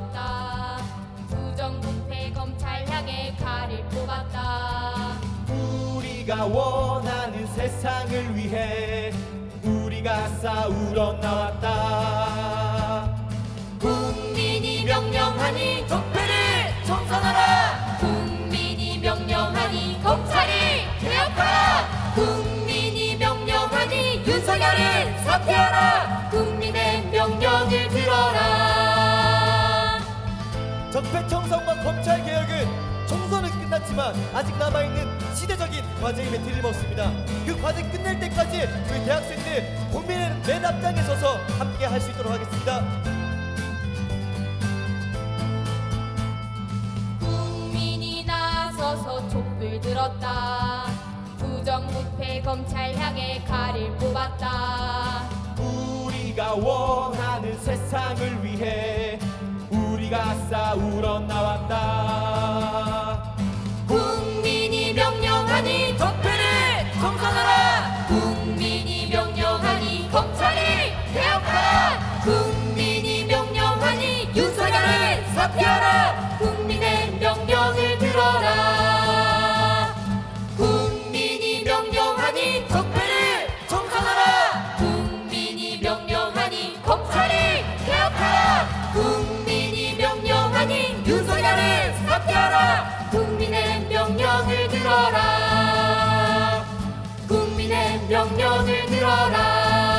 세웠다. 부정부패 검찰 향해 칼을 뽑았다. 우리가 원하는 세상을 위해 우리가 싸우러 나왔다. 국민이 명령하니 적폐를 청산하라. 국민이 명령하니 검찰이 개혁하라. 국민이 명령하니 윤석열을 사퇴하라. 국민의 적폐청산과 검찰개혁은 총선은 끝났지만 아직 남아있는 시대적인 과제임에 틀림없습니다. 그 과제 끝낼 때까지 저희 대학생들 국민의 맨 앞장에 서서 함께 할 수 있도록 하겠습니다. 국민이 나서서 촛불 들었다. 부정부패 검찰 향해 칼을 뽑았다. 우리가 원 우리가 싸우러 나왔다. 국민이 명령하니 적폐를 청산하라. 국민이 명령 명령을 들어라